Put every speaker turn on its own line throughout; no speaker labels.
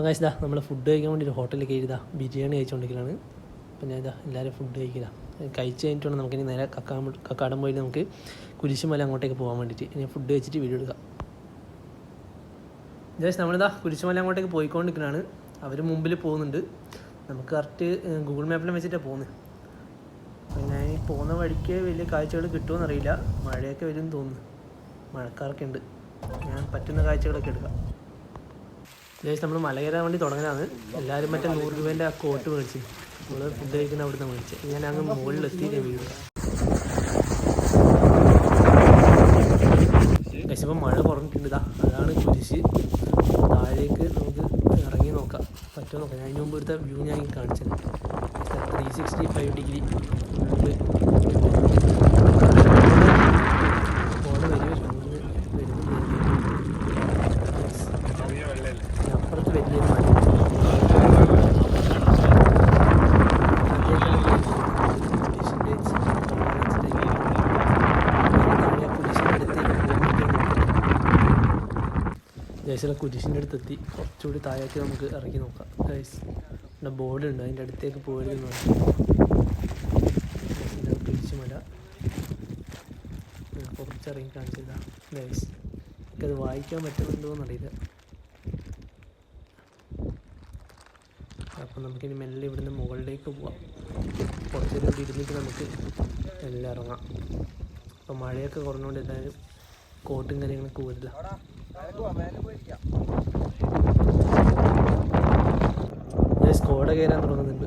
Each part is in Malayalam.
അപ്പം കഴിച്ചതാ നമ്മൾ ഫുഡ് കഴിക്കാൻ വേണ്ടി ഒരു ഹോട്ടലിൽ കയറിയതാ ബിരിയാണി കഴിച്ചുകൊണ്ടിരിക്കലാണ് അപ്പം ഞാൻ ഇതാ എല്ലാവരും ഫുഡ് കഴിക്കില്ല കഴിച്ച് കഴിഞ്ഞിട്ട് വേണം നമുക്കിനി നേരെ കക്കാ കക്കാടം പോയി നമുക്ക് കുരിശുമല അങ്ങോട്ടേക്ക് പോകാൻ വേണ്ടിയിട്ട് ഇനി ഫുഡ് കഴിച്ചിട്ട് വീഡിയോ എടുക്കാം. ജസ്റ്റ് നമ്മളിതാ കുരിശുമല അങ്ങോട്ടേക്ക് പോയിക്കൊണ്ടിരിക്കലാണ്. അവർ മുമ്പിൽ പോകുന്നുണ്ട്. നമുക്ക് കറക്റ്റ് ഗൂഗിൾ മാപ്പിലും വെച്ചിട്ടാണ് പോകുന്നത് പിന്നെ ഈ പോകുന്ന വഴിക്ക് വലിയ കാഴ്ചകൾ കിട്ടുമെന്നറിയില്ല മഴയൊക്കെ വരും തോന്നുന്നു. മഴക്കാർക്കുണ്ട് ഞാൻ പറ്റുന്ന കാഴ്ചകളൊക്കെ എടുക്കാം. ജസ്റ്റ് നമ്മൾ മല കയറാൻ വേണ്ടി തുടങ്ങലാണ്. എല്ലാവരും മറ്റേ നൂറ് രൂപേന്റെ ആ കോട്ട് മേടിച്ച്. നമ്മൾ ഫുഡ് കഴിക്കുന്ന അവിടുന്ന് മേടിച്ച്. ഞാൻ അങ്ങ് മുകളിലെത്തി ഞാൻ വീഴുക ഇപ്പം മഴ കുറഞ്ഞിട്ടുണ്ട് അതാണ് കുരിശ്. താഴേക്ക് നമുക്ക് ഇറങ്ങി നോക്കാം. പറ്റുമോ നോക്കാം. ഞാൻ അതിന് മുമ്പ് ഇവിടുത്തെ വ്യൂ ഞാൻ കാണിച്ചത്. ത്രീ സിക്സ്റ്റി ഫൈവ് ഡിഗ്രി പോണ വരുമല്ലോ അങ്ങ് വരുന്നു അപ്പുറത്ത് വലിയ മല ജയ്സിലെ കുരിശിന്റെ അടുത്തെത്തി. കുറച്ചുകൂടി താഴേക്ക് നമുക്ക് ഇറക്കി നോക്കാം. ഗൈസ് ഇവിടെ ബോർഡ് ഉണ്ട് അതിന്റെ അടുത്തേക്ക് പോകരുതെന്ന് പറഞ്ഞു. ഇതാണ് കുരിശുമല ഞാൻ കുറച്ചിറങ്ങി കാണിച്ചില്ല ഗൈസ് എനിക്കത് വായിക്കാൻ പറ്റുന്നുണ്ടോ എന്നറിയില്ല. അപ്പം നമുക്കിനി മെല്ലെ ഇവിടുന്ന് മുകളിലേക്ക് പോവാം. കുറച്ചുകൂടി ഇരുന്നിട്ട് നമുക്ക് എല്ലാം ഇറങ്ങാം. അപ്പം മഴയൊക്കെ കുറഞ്ഞുകൊണ്ട് എന്തായാലും കോട്ടും കാര്യങ്ങളൊക്കെ പോരില്ല ഞാൻ സ്കോഡ കയറാൻ തുടങ്ങുന്നുണ്ട്.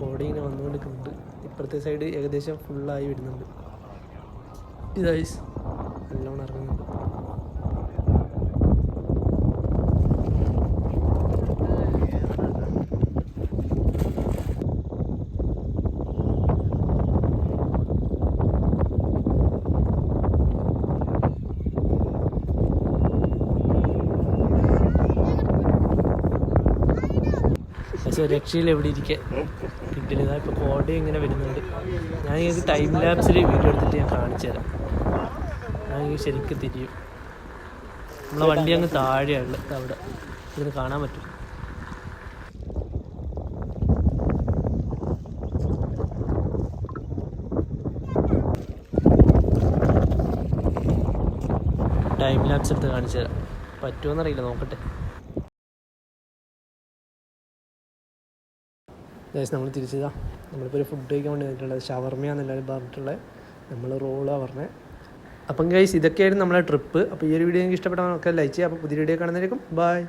കോട ഇങ്ങനെ വന്നുകൊണ്ടിരിക്കുന്നുണ്ട്. ഇപ്പുറത്തെ സൈഡ് ഏകദേശം ഫുള്ളായി വരുന്നുണ്ട്. ഇതായി നല്ലോണം ഇറങ്ങുന്നുണ്ട്. പക്ഷേ രക്ഷയിൽ എവിടെ ഇരിക്കെ. കിട്ടില്ല ഇപ്പോൾ കോടയും ഇങ്ങനെ വരുന്നുണ്ട്. ഞാൻ നിങ്ങൾക്ക് ടൈം ലാപ്സിൽ വീഡിയോ എടുത്തിട്ട് ഞാൻ കാണിച്ചു തരാം. ഞാൻ ശരിക്കും തിരിയും. നമ്മളെ വണ്ടി അങ്ങ് താഴെയാണ് അവിടെ. ഇതിന് കാണാൻ പറ്റും. ടൈം ലാപ്സ് എടുത്ത് കാണിച്ചു തരാം. പറ്റുമോന്നറിയില്ല നോക്കട്ടെ. ഗൈസ് നമ്മൾ തിരിച്ചതാ നമ്മളിപ്പോൾ ഒരു ഫുഡ് കഴിക്കാൻ വേണ്ടി വന്നിട്ടുള്ളത് ഷവർമയാന്ന് എല്ലാവരും പറഞ്ഞിട്ടുള്ളത്. നമ്മൾ റോളാണ് പറഞ്ഞത് അപ്പം ഗൈസ് ഇതൊക്കെയായിരുന്നു നമ്മളെ ട്രിപ്പ് അപ്പോൾ ഈ ഒരു വീഡിയോ നിങ്ങൾക്ക് ഇഷ്ടപ്പെട്ടാൽ നമുക്ക് ലൈക്ക് ചെയ്യാം. അപ്പോൾ പുതിയ വീഡിയോ കാണുന്നതായിരിക്കും ബൈ